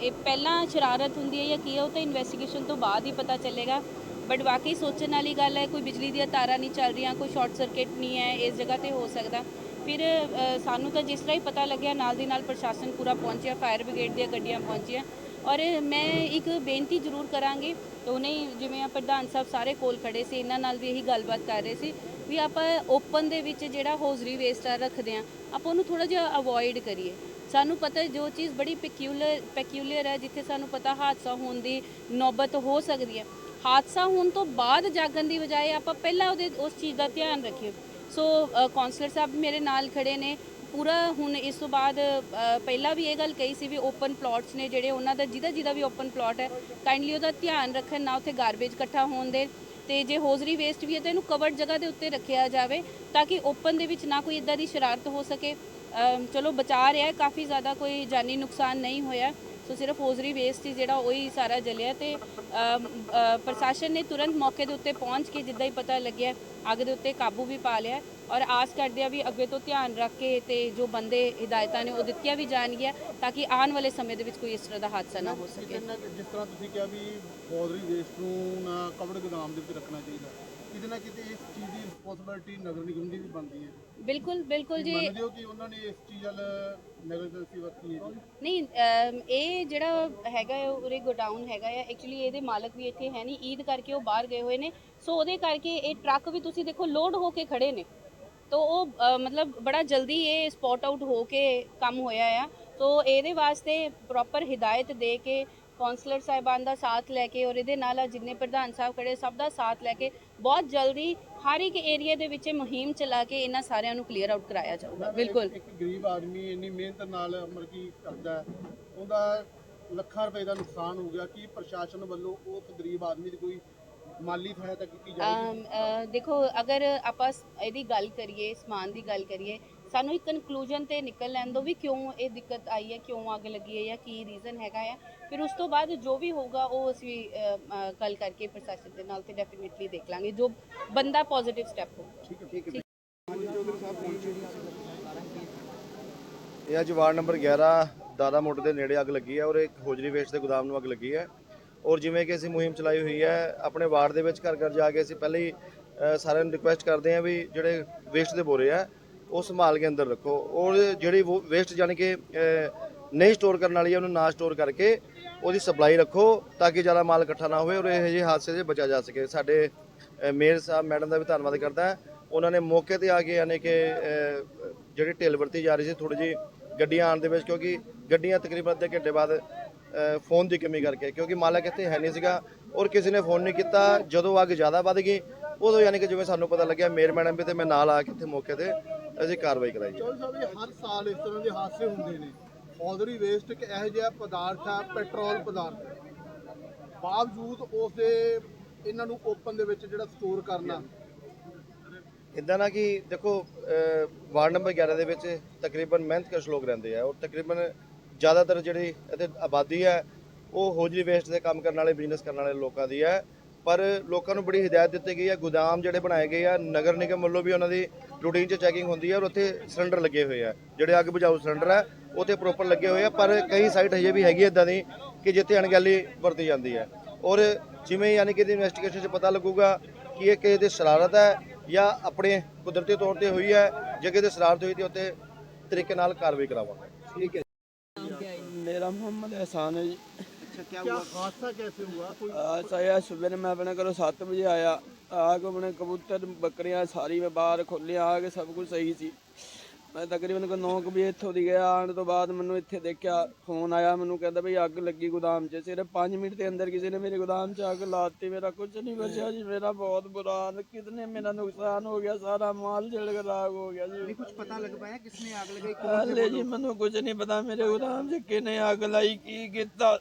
ਇਹ ਪਹਿਲਾਂ ਸ਼ਰਾਰਤ ਹੁੰਦੀ ਹੈ ਜਾਂ ਕੀ ਹੈ, ਉਹ ਤਾਂ ਇਨਵੈਸਟੀਗੇਸ਼ਨ ਤੋਂ ਬਾਅਦ ਹੀ ਪਤਾ ਚੱਲੇਗਾ। ਬਟ ਵਾਕਈ ਸੋਚਣ ਵਾਲੀ ਗੱਲ ਹੈ, ਕੋਈ ਬਿਜਲੀ ਦੀਆਂ ਤਾਰਾਂ ਨਹੀਂ ਚੱਲ ਰਹੀਆਂ ਕੋਈ ਸ਼ਾਰਟ ਸਰਕਟ ਨਹੀਂ ਹੈ, ਇਸ ਜਗ੍ਹਾ ਤੇ ਹੋ ਸਕਦਾ। ਫਿਰ ਸਾਨੂੰ ਤਾਂ ਜਿਸ ਤਰ੍ਹਾਂ ਹੀ ਪਤਾ ਲੱਗਿਆ, ਨਾਲ ਦੀ ਨਾਲ ਪ੍ਰਸ਼ਾਸਨ ਪੂਰਾ ਪਹੁੰਚਿਆ ਫਾਇਰ ਬ੍ਰਿਗੇਡ ਦੀਆਂ ਗੱਡੀਆਂ ਪਹੁੰਚੀਆਂ। ਔਰ ਮੈਂ ਇੱਕ ਬੇਨਤੀ ਜ਼ਰੂਰ ਕਰਾਂਗੀ ਉਹਨੇ ਜਿਵੇਂ ਆ ਪ੍ਰਧਾਨ ਸਾਹਿਬ ਸਾਰੇ ਕੋਲ ਖੜੇ ਸੀ, ਇਹਨਾਂ ਨਾਲ ਵੀ ਇਹੀ ਗੱਲਬਾਤ ਕਰ ਰਹੇ ਸੀ, ਵੀ ਆਪਾਂ ਓਪਨ ਦੇ ਵਿੱਚ ਜਿਹੜਾ ਹੌਜ਼ਰੀ ਵੇਸਟ ਆ ਰੱਖਦੇ ਆ ਆਪਾਂ ਉਹਨੂੰ ਥੋੜਾ ਜਿਹਾ ਅਵੋਇਡ ਕਰੀਏ। ਸਾਨੂੰ ਪਤਾ ਜੋ ਚੀਜ਼ ਬੜੀ ਪੈਕਿਊਲਰ ਪੈਕਿਊਲਰ ਹੈ, ਜਿੱਥੇ ਸਾਨੂੰ ਪਤਾ ਹਾਦਸਾ ਹੋਣ ਦੀ ਨੌਬਤ ਹੋ ਸਕਦੀ ਹੈ। ਹਾਦਸਾ ਹੋਣ ਤੋਂ ਬਾਅਦ ਜਾਗਣ ਦੀ ਬਜਾਏ ਆਪਾਂ ਪਹਿਲਾਂ ਉਹਦੇ, ਉਸ ਚੀਜ਼ ਦਾ ਧਿਆਨ ਰੱਖੀਏ ਸੋ ਕਾਉਂਸਲਰ ਸਾਹਿਬ ਮੇਰੇ ਨਾਲ ਖੜੇ ਨੇ। ਪੂਰਾ ਹੁਣ ਇਸ ਤੋਂ ਬਾਅਦ ਪਹਿਲਾਂ ਵੀ ਇਹ ਗੱਲ ਕਹੀ ਸੀ ਵੀ ਓਪਨ ਪਲਾਟਸ ਨੇ ਜਿਹੜੇ ਉਹਨਾਂ ਦਾ, ਜਿਹਦਾ ਜਿਹਦਾ ਵੀ ਓਪਨ ਪਲਾਟ ਹੈ ਕਾਈਂਡਲੀ ਉਹਦਾ ਧਿਆਨ ਰੱਖਣ ਨਾ ਉੱਥੇ ਗਾਰਬੇਜ ਇਕੱਠਾ ਹੋਣ ਦੇ। ਤੇ ਜੇ ਹੋਜ਼ਰੀ ਵੇਸਟ ਵੀ ਹੈ, ਤਾਂ ਇਹਨੂੰ ਕਵਰਡ ਜਗ੍ਹਾ ਦੇ ਉੱਤੇ ਰੱਖਿਆ ਜਾਵੇ, ਤਾਂ ਕਿ ਓਪਨ ਦੇ ਵਿੱਚ ਨਾ ਕੋਈ ਇਦਾਂ ਦੀ ਸ਼ਰਾਰਤ ਹੋ ਸਕੇ। ਚਲੋ ਬਚਾ ਰਿਹਾ ਕਾਫੀ ਜ਼ਿਆਦਾ ਕੋਈ ਜਾਨੀ ਨੁਕਸਾਨ ਨਹੀਂ ਹੋਇਆ। ਸੋ ਸਿਰਫ ਹੌਜ਼ਰੀ ਵੇਸਟ ਹੀ ਜਿਹੜਾ ਉਹੀ ਸਾਰਾ ਜਲਿਆ ਤੇ ਪ੍ਰਸ਼ਾਸਨ ਨੇ ਤੁਰੰਤ ਮੌਕੇ ਦੇ ਉੱਤੇ ਪਹੁੰਚ ਕੇ ਜਿੱਦਾਂ ਹੀ ਪਤਾ ਲੱਗਿਆ, ਅੱਗ ਦੇ ਉੱਤੇ ਕਾਬੂ ਵੀ ਪਾ ਲਿਆ। ਔਰ ਆਸ ਕਰਦੇ ਆ ਵੀ ਅੱਗੇ ਤੋਂ ਧਿਆਨ ਰੱਖ ਕੇ ਤੇ ਜੋ ਬੰਦੇ ਹਦਾਇਤਾਂ ਨੇ ਉਹ ਦਿੱਤੀਆਂ ਵੀ ਜਾਣਗੀਆਂ, ਤਾਂ ਕਿ ਆਉਣ ਵਾਲੇ ਸਮੇਂ ਦੇ ਵਿੱਚ ਕੋਈ ਇਸ ਤਰ੍ਹਾਂ ਦਾ ਹਾਦਸਾ ਨਾ ਹੋ ਸਕੇ। ਜਿਸ ਤਰ੍ਹਾਂ ਤੁਸੀਂ ਕਿਹਾ ਵੀ ਬੋਦਰੀ ਵੇਸਟ ਨੂੰ ਨਾ ਕਵਰਡ ਗੋਦਾਮ ਦੇ ਵਿੱਚ ਰੱਖਣਾ ਚਾਹੀਦਾ। ਕਿਤੇ ਨਾ ਕਿਤੇ ਇਸ ਚੀਜ਼ ਦੀ ਰਿਸਪੌਂਸਿਬਿਲਟੀ ਨਗਰ ਨਿਗਮ ਦੀ ਵੀ ਬਣਦੀ ਹੈ। ਬਿਲਕੁਲ ਬਿਲਕੁਲ ਜੀ। ਮੰਨਦੇ ਹੋ ਕਿ ਉਹਨਾਂ ਨੇ ਇਸ ਚੀਜ਼ ਵੱਲ ਨੈਗਲੀਜੈਂਸੀ ਵਰਤੀ ਹੈ? ਜੀ ਨਹੀਂ ਅਮ, ਇਹ ਜਿਹੜਾ ਹੈਗਾ ਹੈ ਉਰੇ ਗੋਡਾਊਨ ਹੈਗਾ ਹੈ ਐਕਚੁਅਲੀ ਇਹਦੇ ਮਾਲਕ ਵੀ ਇੱਥੇ ਹੈ ਨਹੀਂ। ਈਦ ਕਰਕੇ ਉਹ ਬਾਹਰ ਗਏ ਹੋਏ ਨੇ। ਸੋ ਉਹਦੇ ਕਰਕੇ ਇਹ ਟਰੱਕ ਵੀ ਤੁਸੀਂ ਦੇਖੋ ਲੋਡ ਹੋ ਕੇ ਖੜੇ ਨੇ। ਤੋ ਉਹ ਅ, ਮਤਲਬ ਬੜਾ ਜਲਦੀ ਇਹ ਸਪੌਟ ਆਊਟ ਹੋ ਕੇ ਕੰਮ ਹੋਇਆ ਆ। ਸੋ ਇਹਦੇ ਵਾਸਤੇ ਪ੍ਰੋਪਰ ਹਿਦਾਇਤ ਦੇ ਕੇ ਕਾਉਂਸਲਰ ਸਾਹਿਬਾਨ ਦਾ ਸਾਥ ਲੈ ਕੇ ਔਰ ਇਹਦੇ ਨਾਲ ਜਿੰਨੇ ਪ੍ਰਧਾਨ ਸਾਹਿਬ ਖੜੇ ਸਭ ਦਾ ਸਾਥ ਲੈ ਕੇ ਬਹੁਤ ਜਲਦੀ ਹਰ ਇੱਕ ਏਰੀਆ ਦੇ ਵਿੱਚ ਮੁਹਿੰਮ ਚਲਾ ਕੇ ਇਹਨਾਂ ਸਾਰਿਆਂ ਨੂੰ ਕਲੀਅਰ ਆਊਟ ਕਰਾਇਆ ਜਾਊਗਾ। ਬਿਲਕੁਲ। ਇੱਕ ਗਰੀਬ ਆਦਮੀ ਇੰਨੀ ਮਿਹਨਤ ਨਾਲ ਮਤਲਬ ਕੀ ਕਰਦਾ ਉਹਦਾ ਲੱਖਾਂ ਰੁਪਏ ਦਾ ਨੁਕਸਾਨ ਹੋ ਗਿਆ ਕੀ ਪ੍ਰਸ਼ਾਸਨ ਵੱਲੋਂ ਉਸ ਗਰੀਬ ਆਦਮੀ ਦੀ ਕੋਈ ਮਾਲੀ ਸਹਾਇਤਾ ਕੀਤੀ ਜਾਏਗੀ? ਦੇਖੋ ਅਗਰ ਆਪਾਂ ਇਹਦੀ ਗੱਲ ਕਰੀਏ ਸਮਾਨ ਦੀ ਗੱਲ ਕਰੀਏ ਸਾਨੂੰ ਇੱਕ ਕਨਕਲੂਜਨ ਤੇ ਨਿਕਲ ਲੈਣ ਦੋ ਵੀ ਕਿਉਂ ਇਹ ਦਿੱਕਤ ਆਈ ਹੈ, ਕਿਉਂ ਅੱਗ ਲੱਗੀ ਹੈ ਜਾਂ ਕੀ ਰੀਜ਼ਨ ਹੈਗਾ ਆ। ਫਿਰ ਉਸ ਤੋਂ ਬਾਅਦ ਜੋ ਵੀ ਹੋਊਗਾ, ਉਹ ਅਸੀਂ ਗੱਲ ਕਰਕੇ ਪ੍ਰਸ਼ਾਸਨ ਦੇ ਨਾਲ ਤੇ ਡੈਫੀਨਿਟਲੀ ਦੇਖ ਲਾਂਗੇ। ਜੋ ਬੰਦਾ ਪੋਜ਼ਿਟਿਵ ਸਟੈਪ ਹੋ ਠੀਕ ਹੈ ਠੀਕ ਹੈ। ਇਹ ਅੱਜ ਵਾਰਡ ਨੰਬਰ 11 ਦਾਦਾ ਮੋਟਰ ਦੇ ਨੇੜੇ ਅੱਗ ਲੱਗੀ ਹੈ ਔਰ ਇੱਕ ਹੋਜਰੀ ਵੇਸਟ ਦੇ ਗੋਦਾਮ ਨੂੰ ਅੱਗ ਲੱਗੀ ਹੈ। ਔਰ ਜਿਵੇਂ ਕਿ ਅਸੀਂ ਮੁਹਿੰਮ ਚਲਾਈ ਹੋਈ ਹੈ, ਆਪਣੇ ਵਾਰਡ ਦੇ ਵਿੱਚ ਘਰ ਘਰ ਜਾ ਕੇ ਅਸੀਂ ਪਹਿਲੇ ਹੀ ਸਾਰਿਆਂ ਨੂੰ ਰਿਕੁਐਸਟ ਕਰਦੇ ਹਾਂ ਵੀ ਜਿਹੜੇ ਵੇਸਟ ਦੇ ਬੋਰੇ ਆ ਉਹ ਸੰਭਾਲ ਕੇ ਅੰਦਰ ਰੱਖੋ। ਔਰ ਜਿਹੜੀ ਵੇਸਟ ਜਾਣੀ ਕਿ ਨਹੀਂ ਸਟੋਰ ਕਰਨ ਵਾਲੀ ਹੈ ਉਹਨੂੰ ਨਾ ਸਟੋਰ ਕਰਕੇ ਉਹਦੀ ਸਪਲਾਈ ਰੱਖੋ ਤਾਂ ਕਿ ਜ਼ਿਆਦਾ ਮਾਲ ਇਕੱਠਾ ਨਾ ਹੋਵੇ ਔਰ ਇਹੋ ਜਿਹੇ ਹਾਦਸੇ से ਬਚਾ ਜਾ ਸਕੇ। ਸਾਡੇ ਮੇਅਰ ਸਾਹਿਬ ਮੈਡਮ ਦਾ ਵੀ ਧੰਨਵਾਦ ਕਰਦਾ। ਉਹਨਾਂ ਨੇ ਮੌਕੇ ਤੇ ਆ ਕੇ ਯਾਨੀ ਕਿ ਜਿਹੜੀ ਢਿੱਲ ਵਰਤੀ ਜਾ ਰਹੀ ਸੀ ਥੋੜੀ ਜਿਹੀ ਗੱਡੀਆਂ ਆਉਣ ਦੇ ਵਿੱਚ, ਕਿਉਂਕਿ ਗੱਡੀਆਂ ਤਕਰੀਬਨ ਅੱਧੇ ਘੰਟੇ ਬਾਅਦ ਫੋਨ ਦੀ ਕਮੀ ਕਰਕੇ, ਕਿਉਂਕਿ ਮਾਲਕ ਇੱਥੇ ਹੈ ਨਹੀਂ ਸੀਗਾ ਔਰ ਕਿਸੇ ਨੇ ਫੋਨ ਨਹੀਂ ਕੀਤਾ। ਜਦੋਂ ਅੱਗ ਜ਼ਿਆਦਾ ਵੱਧ ਗਈ, ਉਦੋਂ ਯਾਨੀ ਕਿ ਜਿਵੇਂ ਸਾਨੂੰ ਪਤਾ ਲੱਗਿਆ, ਮੇਅਰ ਮੈਡਮ ਵੀ ਤੇ ਮੈਂ ਨਾਲ ਆ ਕੇ ਇੱਥੇ ਮੌਕੇ ਤੇ ਅਸੀਂ ਕਾਰਵਾਈ ਕਰਾਈ ਚੌਧਰੀ ਸਾਹਿਬ ਇਹ ਹਰ ਸਾਲ ਇਸ ਤਰ੍ਹਾਂ ਦੇ ਹਾਦਸੇ ਹੁੰਦੇ ਨੇ। ਹੌਜ਼ਰੀ ਵੇਸਟ ਇੱਕ ਇਹੋ ਜਿਹਾ ਪਦਾਰਥ ਹੈ ਪੈਟਰੋਲ ਪਦਾਰਥ। ਹੈ। ਬਾਵਜੂਦ ਉਸ ਦੇ ਇਹਨਾਂ ਨੂੰ ਓਪਨ ਦੇ ਵਿੱਚ ਜਿਹੜਾ ਸਟੋਰ ਕਰਨਾ। ਇਦਾਂ ਨਾ ਕਿ ਦੇਖੋ ਅਹ, ਵਾਰਡ ਨੰਬਰ 11 ਦੇ ਵਿੱਚ ਤਕਰੀਬਨ ਮਿਹਨਤਕਸ਼ ਲੋਕ ਰਹਿੰਦੇ ਆ। ਔਰ ਤਕਰੀਬਨ ਜ਼ਿਆਦਾਤਰ ਜਿਹੜੀ ਇੱਥੇ ਆਬਾਦੀ ਹੈ ਉਹ ਹੋਜਰੀ ਵੇਸਟ ਦੇ ਕੰਮ ਕਰਨ ਵਾਲੇ ਬਿਜ਼ਨਸ ਕਰਨ ਵਾਲੇ ਲੋਕਾਂ ਦੀ ਹੈ। ਪਰ ਲੋਕਾਂ ਨੂੰ ਬੜੀ ਹਦਾਇਤ ਦਿੱਤੀ ਗਈ ਹੈ। ਗੋਦਾਮ ਜਿਹੜੇ ਬਣਾਏ ਗਏ ਆ ਨਗਰ ਨਿਗਮ ਵੱਲੋਂ ਵੀ ਉਹਨਾਂ ਦੀ ਰੂਟੀਨ 'ਚ ਚੈਕਿੰਗ ਹੁੰਦੀ ਹੈ ਔਰ ਉੱਥੇ ਸਿਲੰਡਰ ਲੱਗੇ ਹੋਏ ਆ। ਜਿਹੜੇ ਅੱਗ ਬੁਝਾਊ ਸਿਲੰਡਰ ਆ, ਉੱਥੇ ਪ੍ਰੋਪਰ ਲੱਗੇ ਹੋਏ ਆ, ਪਰ ਕਈ ਸਾਈਟ ਹਜੇ ਵੀ ਹੈਗੀ ਇਦਾਂ ਦੀ ਕਿ ਜਿੱਥੇ ਅਣਗਹਿਲੀ ਵਰਤੀ ਜਾਂਦੀ ਹੈ। ਔਰ ਜਿਵੇਂ ਯਾਨੀ ਕਿ ਇਹਦੀ ਇਨਵੈਸਟੀਗੇਸ਼ਨ 'ਚ ਪਤਾ ਲੱਗੂਗਾ ਕਿ ਇਹ ਕਿਸੇ ਦੀ ਸ਼ਰਾਰਤ ਹੈ ਜਾਂ ਆਪਣੇ ਕੁਦਰਤੀ ਤੌਰ ਤੇ ਹੋਈ ਹੈ, ਜੇ ਕਿਸੇ ਦੇ ਸ਼ਰਾਰਤ ਹੋਈ ਤੇ ਉੱਥੇ ਤਰੀਕੇ ਨਾਲ ਕਾਰਵਾਈ ਕਰਾਵਾਂਗੇ। ਠੀਕ ਹੈ ਮੇਰਾ ਮੁਹੰਮਦ ਅਹਿਸਾਨ ਹੈ ਜੀ। अच्छा क्या हुआ हादसा कैसे हुआ कोई ऐसा यार सुबह मैं अपने घरों सात बजे आया आके अपने कबूतर बकरियां सारी मैं बाहर खोलिया आके सब कुछ सही थी ਮੈਂ ਤਕਰੀਬਨ ਕੋ 9 ਵਜੇ ਇੱਥੋਂ ਦੀ ਗਿਆ ਆਣ ਤੋਂ ਬਾਅਦ ਮੈਨੂੰ ਇੱਥੇ ਦੇਖਿਆ ਫੋਨ ਆਇਆ ਮੈਨੂੰ ਕਹਿੰਦਾ ਵੀ ਅੱਗ ਲੱਗੀ ਗੋਦਾਮ 'ਚ। ਸਿਰਫ 5 ਮਿੰਟ ਦੇ ਅੰਦਰ ਕਿਸੇ ਨੇ ਮੇਰੇ ਗੋਦਾਮ 'ਚ ਅੱਗ ਲਾਤੀ ਮੇਰਾ ਕੁਝ ਨਹੀਂ ਬਚਿਆ ਜੀ ਮੇਰਾ ਬਹੁਤ ਬੁਰਾ ਹਾਲ ਕਿਤਨੇ ਮੇਰਾ ਨੁਕਸਾਨ ਹੋ ਗਿਆ ਸਾਰਾ ਮਾਲ ਜਲ ਰਾਗ ਹੋ ਗਿਆ ਜੀ। ਕੁਝ ਪਤਾ ਲੱਗ ਪਾਇਆ ਕਿਸ ਅੱਗ ਲਗਾਈ ਹਾਲੇ ਜੀ ਮੈਨੂੰ ਕੁਝ ਨਹੀਂ ਪਤਾ ਮੇਰੇ ਗੋਦਾਮ 'ਚ ਕਿਨੇ ਅੱਗ ਲਾਈ ਕੀ ਕੀਤਾ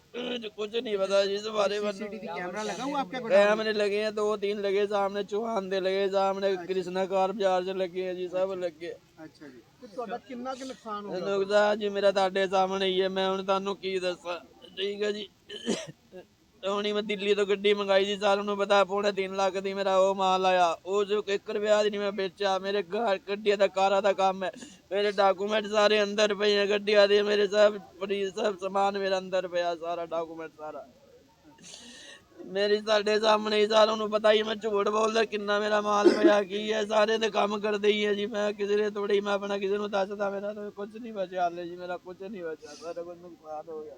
ਕੁਝ ਨਹੀਂ ਪਤਾ ਜੀ ਇਸ ਬਾਰੇ ਮੈਨੂੰ ਕੈਮਰਾ ਲਗਾ ਹੁਆ ਆਪਕੇ ਕੈਮਰੇ ਲਗੇ ਦੋ ਤਿੰਨ ਲਗੇ ਸਾਹਮਣੇ ਚੌਹਾਨ ਦੇ ਲਗੇ ਸਾਹਮਣੇ ਕ੍ਰਿਸ਼ਨਾ ਕਾਰ ਬਾਜ਼ਾਰ 'ਚ ਲੱਗੇ ਜੀ ਸਭ ਲੱਗੇ। ਅੱਛਾ ਜੀ। ਤੇ ਤੁਹਾਡਾ ਕਿੰਨਾ ਕੁ ਨੁਕਸਾਨ ਹੋ ਨੁਕਸਾਨ ਜੀ ਮੇਰਾ ਤੁਹਾਡੇ ਸਾਹਮਣੇ ਹੀ ਹੈ ਮੈਂ ਹੁਣ ਤੁਹਾਨੂੰ ਕੀ ਦੱਸਾਂ। ਠੀਕ ਹੈ ਜੀ। ਹੁਣੀ ਮੈਂ ਦਿੱਲੀ ਤੋਂ ਗੱਡੀ ਮੰਗਾਈ ਸੀ ਸਾਰਿਆਂ ਨੂੰ ਪਤਾ ਪੌਣੇ 3 ਲੱਖ ਦੀ ਮੇਰਾ ਉਹ ਮਾਲ ਆਇਆ। ਉਹ ਜੋ 1 ਰੁਪਿਆ ਦੀ ਨਹੀਂ ਮੈਂ ਵੇਚਿਆ ਮੇਰੇ ਘਰ ਗੱਡੀਆਂ ਦਾ ਕਾਰਾਂ ਦਾ ਕੰਮ ਹੈ। ਮੇਰੇ ਡਾਕੂਮੈਂਟ ਸਾਰੇ ਅੰਦਰ ਪਏ ਆ ਗੱਡੀਆਂ ਦੇ ਮੇਰੇ ਸਭ ਪਰੀ ਸਭ ਸਮਾਨ ਮੇਰੇ ਅੰਦਰ ਪਿਆ ਸਾਰਾ ਡਾਕੂਮੈਂਟ ਸਾਰਾ। ਮੇਰੀ ਸਾਡੇ ਸਾਹਮਣੇ ਹੀ ਸਾਰਿਆਂ ਨੂੰ ਪਤਾ ਹੀ ਮੈਂ ਝੂਠ ਬੋਲਦਾ ਕਿੰਨਾ ਮੇਰਾ ਮਾਲ ਪਿਆ ਕੀ ਹੈ ਸਾਰੇ ਤੇ ਕੰਮ ਕਰਦੇ ਹੀ ਹੈ ਜੀ ਮੈਂ ਕਿਸੇ ਨੇ ਥੋੜੀ ਮੈਂ ਆਪਣਾ ਕਿਸੇ ਨੂੰ ਦੱਸਦਾ ਮੇਰਾ ਤਾਂ ਕੁਝ ਨਹੀਂ ਬਚਿਆ ਹਾਲੇ ਜੀ ਮੇਰਾ ਕੁਝ ਨਹੀਂ ਬਚਿਆ ਸਾਰਾ ਕੁਝ ਨੁਕਸਾਨ ਹੋ ਗਿਆ।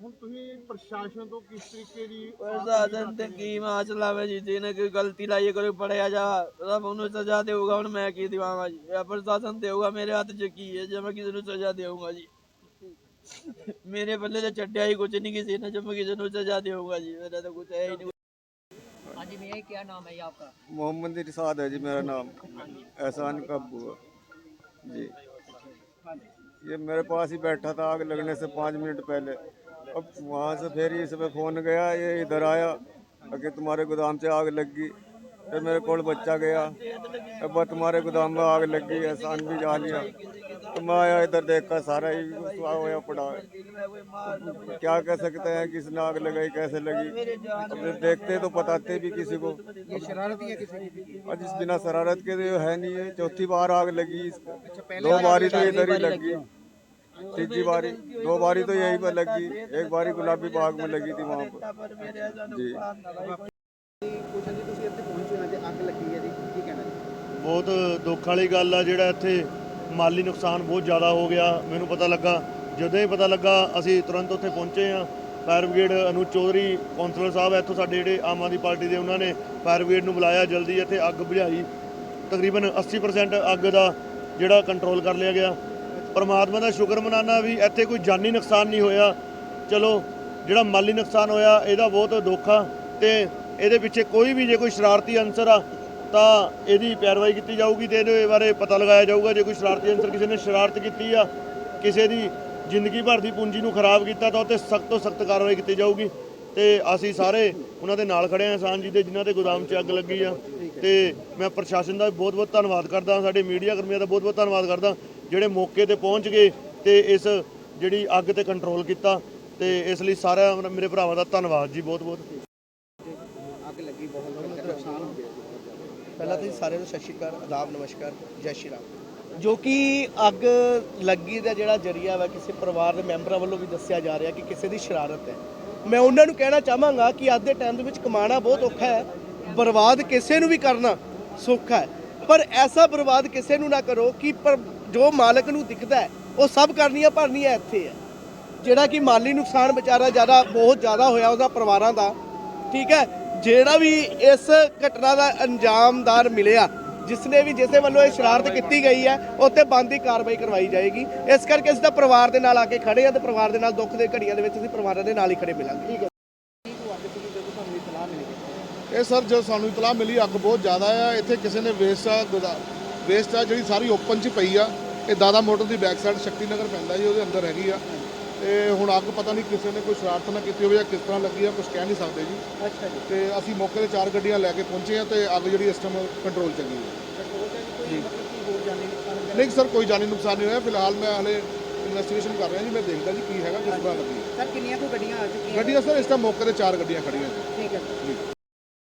ਹੁਣ ਤੁਸੀਂ ਪ੍ਰਸ਼ਾਸਨ ਤੋਂ ਕਿਸ ਤਰੀਕੇ ਦੀ ਪ੍ਰਸ਼ਾਸਨ ਤੇ ਕੀ ਮਾਚ ਲਾਵੇ ਜੀ ਜਿਹਨੇ ਕੋਈ ਗਲਤੀ ਲਾਈ ਕੋਈ ਪੜਿਆ ਜਾ ਰੱਬ ਉਹਨੂੰ ਸਜ਼ਾ ਦੇਊਗਾ ਹੁਣ ਮੈਂ ਕੀ ਦਿਵਾਵਾਂ ਜੀ ਪ੍ਰਸ਼ਾਸਨ ਦੇਊਗਾ ਮੇਰੇ ਹੱਥ 'ਚ ਕੀ ਹੈ ਜੇ ਮੈਂ ਕਿਸੇ ਨੂੰ ਸਜ਼ਾ ਦੇਊਗਾ ਜੀ? ਮੇਰੇ ਬੱਲੇ ਤੇ ਛੱਡਿਆ ਹੀ ਕੁਝ ਨਹੀਂ ਕਿਸੇ ਨੇ ਜੇ ਮੈਂ ਕਿਸੇ ਨੂੰ ਸਜ਼ਾ ਦੇਊਗਾ ਜੀ ਮੇਰਾ ਤਾਂ ਕੁਝ ਹੈ ਹੀ ਨਹੀਂ हाँ जी भैया क्या नाम है ये आपका मोहम्मद इरशाद है जी मेरा नाम एहसान कब्बू है जी ये मेरे पास ही बैठा था आग लगने से पाँच मिनट पहले अब वहाँ से फिर इस पे फ़ोन गया ये इधर आया कि तुम्हारे गोदाम से आग लग गई फिर मेरे को बच्चा गया अब तुम्हारे गोदाम में आग लग गई एहसान भी जा लिया तो मैं आया इधर देखा सारा ही सुहा होया पड़ा है क्या कह सकते हैं किसने आग लगाई कैसे लगी अब देखते तो बताते भी किसी को ये शरारती है किसी की आज इस बिना शरारत के तो है नहीं है चौथी बार आग लगी इसका दो बारी तो इधर ही लगी तीसरी बारी दो बारी तो यहीं पर लगी एक बारी गुलाबी बाग में लगी थी वहाँ पर जी ਪੁੱਛਣ ਜੀ ਤੁਸੀਂ ਇੱਥੇ ਪਹੁੰਚੇ ਹੋ ਤੇ ਅੱਗ ਲੱਗੀ ਹੈ ਜੀ ਕੀ ਕਹਿਣਾ ਜੀ ਬਹੁਤ ਦੁੱਖ ਵਾਲੀ ਗੱਲ ਆ ਜਿਹੜਾ ਇੱਥੇ ਮਾਲੀ ਨੁਕਸਾਨ ਬਹੁਤ ਜ਼ਿਆਦਾ ਹੋ ਗਿਆ। ਮੈਨੂੰ ਪਤਾ ਲੱਗਾ, ਜਦੋਂ ਹੀ ਪਤਾ ਲੱਗਾ, ਅਸੀਂ ਤੁਰੰਤ ਉੱਥੇ ਪਹੁੰਚੇ ਆ fire brigade Anuj Chaudhary, councillor ਸਾਹਿਬ, ਇੱਥੋਂ ਸਾਡੇ ਜਿਹੜੇ ਆਮ ਆਦਮੀ ਪਾਰਟੀ ਦੇ ਉਹਨਾਂ ਨੇ ਫਾਇਰ ਬ੍ਰਿਗੇਡ ਨੂੰ ਬੁਲਾਇਆ ਜਲਦੀ, ਇੱਥੇ ਅੱਗ ਬੁਝਾਈ। ਤਕਰੀਬਨ 80% ਅੱਗ ਦਾ ਜਿਹੜਾ ਕੰਟਰੋਲ ਕਰ ਲਿਆ ਗਿਆ। ਪਰਮਾਤਮਾ ਦਾ ਸ਼ੁਕਰ ਮਨਾਨਾ ਵੀ ਇੱਥੇ ਕੋਈ ਜਾਨੀ ਨੁਕਸਾਨ ਨਹੀਂ ਹੋਇਆ। ਚਲੋ, ਜਿਹੜਾ ਮਾਲੀ ਨੁਕਸਾਨ ਹੋਇਆ, ਇਹਦਾ ਬਹੁਤ ਦੁੱਖ ਆ ਤੇ ਇਹਦੇ ਪਿੱਛੇ ਕੋਈ ਵੀ ਜੇ ਕੋਈ ਸ਼ਰਾਰਤੀ ਅੰਸਰ ਆ ਤਾਂ ਇਹਦੀ ਪੈਰਵਾਈ ਕੀਤੀ ਜਾਊਗੀ ਤੇ ਇਹਦੇ ਬਾਰੇ ਪਤਾ ਲਗਾਇਆ ਜਾਊਗਾ। ਜੇ ਕੋਈ ਸ਼ਰਾਰਤੀ ਅੰਸਰ ਕਿਸੇ ਨੇ ਸ਼ਰਾਰਤ ਕੀਤੀ ਆ, ਕਿਸੇ ਦੀ ਜ਼ਿੰਦਗੀ ਭਰ ਦੀ ਪੂੰਜੀ ਨੂੰ ਖਰਾਬ ਕੀਤਾ, ਤਾਂ ਉੱਤੇ ਸਖਤ ਤੋਂ ਸਖਤ ਕਾਰਵਾਈ ਕੀਤੀ ਜਾਊਗੀ। ਤੇ ਅਸੀਂ ਸਾਰੇ ਉਹਨਾਂ ਦੇ ਨਾਲ ਖੜੇ ਹਾਂ ਇਨਸਾਨ ਜੀ ਦੇ, ਜਿਨ੍ਹਾਂ ਦੇ ਗੋਦਾਮ 'ਚ ਅੱਗ ਲੱਗੀ ਆ। ਤੇ ਮੈਂ ਪ੍ਰਸ਼ਾਸਨ ਦਾ ਬਹੁਤ ਬਹੁਤ ਧੰਨਵਾਦ ਕਰਦਾ, ਸਾਡੇ ਮੀਡੀਆ ਕਰਮੀਆਂ ਦਾ ਬਹੁਤ ਬਹੁਤ ਧੰਨਵਾਦ ਕਰਦਾ, ਜਿਹੜੇ ਮੌਕੇ ਤੇ ਪਹੁੰਚ ਗਏ ਤੇ ਇਸ ਜਿਹੜੀ ਅੱਗ ਤੇ ਕੰਟਰੋਲ ਕੀਤਾ। ਤੇ ਇਸ ਲਈ ਸਾਰਿਆਂ ਮੇਰੇ ਭਰਾਵਾਂ ਦਾ ਧੰਨਵਾਦ ਜੀ, ਬਹੁਤ ਬਹੁਤ ਅੱਗ ਲੱਗੀ ਬਹੁਤ ਭਿਅੰਕਰ ਨੁਕਸਾਨ ਹੋ ਗਿਆ ਜੀ ਪਹਿਲਾਂ ਤਾਂ ਜੀ ਸਾਰਿਆਂ ਨੂੰ ਸਤਿ ਸ਼੍ਰੀ ਅਕਾਲ ਆਦਾਬ ਨਮਸਕਾਰ, ਜੈ ਸ਼੍ਰੀ ਰਾਮ। ਜੋ ਕਿ ਅੱਗ ਲੱਗੀ ਦਾ ਜਿਹੜਾ ਜਰੀਆ ਵਾ ਕਿਸੇ ਪਰਿਵਾਰ ਦੇ ਮੈਂਬਰਾਂ ਵੱਲੋਂ ਵੀ ਦੱਸਿਆ ਜਾ ਰਿਹਾ ਕਿ ਕਿਸੇ ਦੀ ਸ਼ਰਾਰਤ ਹੈ। ਮੈਂ ਉਹਨਾਂ ਨੂੰ ਕਹਿਣਾ ਚਾਹਾਂਗਾ ਕਿ ਅੱਜ ਦੇ ਟਾਈਮ ਦੇ ਵਿੱਚ ਕਮਾਣਾ ਬਹੁਤ ਔਖਾ ਹੈ, ਬਰਬਾਦ ਕਿਸੇ ਨੂੰ ਵੀ ਕਰਨਾ ਸੌਖਾ ਹੈ। ਪਰ ਐਸਾ ਬਰਬਾਦ ਕਿਸੇ ਨੂੰ ਨਾ ਕਰੋ ਕਿ ਪਰ ਜੋ ਮਾਲਕ ਨੂੰ ਦਿਖਦਾ ਹੈ, ਉਹ ਸਭ ਕਰਨੀਆਂ ਭਰਨੀਆਂ ਇੱਥੇ ਹੈ। ਜਿਹੜਾ ਕਿ ਮਾਲੀ ਨੁਕਸਾਨ ਵਿਚਾਰਾ ਜ਼ਿਆਦਾ, ਬਹੁਤ ਜ਼ਿਆਦਾ ਹੋਇਆ ਉਹਦਾ ਪਰਿਵਾਰਾਂ ਦਾ, ਠੀਕ ਹੈ? ਜਿਹੜਾ ਵੀ ਇਸ ਘਟਨਾ ਦਾ ਅੰਜਾਮਦਾਰ ਮਿਲਿਆ ਜਿਸਨੇ ਵੀ ਜਿਸੇ ਵੱਲੋਂ ਇਹ ਸ਼ਰਾਰਤ ਕੀਤੀ ਗਈ ਹੈ ਉੱਤੇ ਬੰਦੀ ਕਾਰਵਾਈ ਕਰਵਾਈ ਜਾਏਗੀ। ਇਸ ਕਰਕੇ ਅਸੀਂ ਤਾਂ ਪਰਿਵਾਰ ਦੇ ਨਾਲ ਆ ਕੇ ਖੜੇ ਆ ਤੇ ਪਰਿਵਾਰ ਦੇ ਨਾਲ ਦੁੱਖ ਦੇ ਘੜੀਆਂ ਦੇ ਵਿੱਚ ਅਸੀਂ ਪਰਿਵਾਰਾਂ ਦੇ ਨਾਲ ਹੀ ਖੜੇ ਮਿਲਾਂਗੇ। ਠੀਕ ਹੈ। ਇਹ ਸਰ ਜਦੋਂ ਸਾਨੂੰ ਇਤਲਾਹ ਮਿਲੀ ਅੱਗ ਬਹੁਤ ਜ਼ਿਆਦਾ ਆ। ਇੱਥੇ ਕਿਸੇ ਨੇ ਵੇਸਟ ਆ ਵੇਸਟ ਆ ਜਿਹੜੀ ਸਾਰੀ ਓਪਨ 'ਚ ਪਈ ਆ। ਇਹ ਦਾਦਾ ਮੋਟਰ ਦੀ ਬੈਕ ਸਾਈਡ ਸ਼ਕਤੀ ਨਗਰ ਪੈਂਦਾ ਜੀ ਉਹਦੇ ਅੰਦਰ ਹੈਗੀ ਆ। ਤੇ ਹੁਣ ਅੱਗ ਪਤਾ ਨਹੀਂ ਕਿਸੇ ਨੇ ਕੋਈ ਸ਼ਰਾਰਤ ਨਾ ਕੀਤੀ ਹੋਵੇ ਜਾਂ ਕਿਸ ਤਰ੍ਹਾਂ ਲੱਗੀ ਆ ਕੁਝ ਕਹਿ ਨਹੀਂ ਸਕਦੇ ਜੀ। ਅੱਛਾ ਜੀ। ਤੇ ਅਸੀਂ ਮੌਕੇ ਤੇ ਚਾਰ ਗੱਡੀਆਂ ਲੈ ਕੇ ਪਹੁੰਚੇ ਆ ਤੇ ਅੱਗ ਜਿਹੜੀ ਇਸ ਟਾਈਮ ਕੰਟਰੋਲ ਚ ਗਈ ਹੈ। ਜੀ। ਨਹੀਂ ਸਰ ਕੋਈ ਜਾਨੀ ਨੁਕਸਾਨ ਨਹੀਂ ਹੋਇਆ। ਫਿਲਹਾਲ ਮੈਂ ਹਲੇ ਇਨਵੈਸਟੀਗੇਸ਼ਨ ਕਰ ਰਿਹਾ ਜੀ ਮੈਂ ਦੇਖਦਾ ਜੀ ਕੀ ਹੈਗਾ ਕਿਸ ਤਰ੍ਹਾਂ ਲੱਗੀ ਹੈ। ਸਰ ਕਿੰਨੀਆਂ ਕੁ ਗੱਡੀਆਂ ਆ ਚੁੱਕੀਆਂ ਗੱਡੀਆਂ ਸਰ ਇਸ ਟਾਈਮ ਮੌਕੇ ਤੇ ਚਾਰ ਗੱਡੀਆਂ ਖੜੀਆਂ ਜੀ। ਠੀਕ ਹੈ।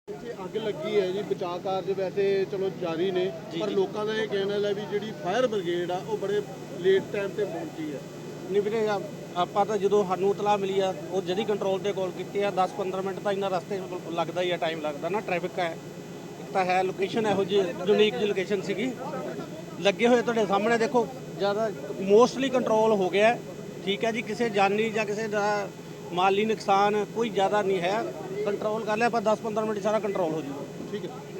ਇੱਥੇ ਅੱਗ ਲੱਗੀ ਹੈ ਜੀ ਬਚਾਅ ਕਾਰਜ ਵੈਸੇ ਚਲੋ ਜਾਰੀ ਨੇ ਪਰ ਲੋਕਾਂ ਦਾ ਇਹ ਕਹਿਣਾ ਹੈ ਵੀ ਜਿਹੜੀ ਫਾਇਰ ਬ੍ਰਿਗੇਡ ਆ ਉਹ ਬੜੇ ਲੇਟ ਟਾਈਮ ਤੇ ਪਹੁੰਚੀ ਹੈ। ਨਹੀਂ ਵੀਰੇ ਆਪਾਂ ਤਾਂ ਜਦੋਂ ਸਾਨੂੰ ਇਤਲਾਹ ਮਿਲੀ ਆ, ਉਹ ਜਦੀ ਕੰਟਰੋਲ ਤੇ ਕਾਲ ਕੀਤੀ ਆ 10-15 ਮਿੰਟ ਤਾਂ ਇਹਨਾਂ ਰਸਤੇ 'ਚ ਲੱਗਦਾ ਹੀ ਆ ਟਾਈਮ ਲੱਗਦਾ ਨਾ ਟ੍ਰੈਫਿਕ ਹੈ। ਇੱਕ ਤਾਂ ਹੈ ਲੋਕੇਸ਼ਨ ਇਹੋ ਜਿਹੀ ਯੂਨੀਕ ਜਿਹੀ ਲੋਕੇਸ਼ਨ ਸੀਗੀ। ਲੱਗੇ ਹੋਏ ਤੁਹਾਡੇ ਸਾਹਮਣੇ ਦੇਖੋ, ਜ਼ਿਆਦਾ ਮੋਸਟਲੀ ਕੰਟਰੋਲ ਹੋ ਗਿਆ। ਠੀਕ ਹੈ ਜੀ, ਕਿਸੇ ਜਾਨੀ ਜਾਂ ਕਿਸੇ ਦਾ ਮਾਲੀ ਨੁਕਸਾਨ ਕੋਈ ਜ਼ਿਆਦਾ ਨਹੀਂ ਹੈ। ਕੰਟਰੋਲ ਕਰ ਲਿਆ ਪਰ 10-15 ਮਿੰਟ ਸਾਰਾ ਕੰਟਰੋਲ ਹੋ ਜੂਗਾ। ਠੀਕ ਹੈ।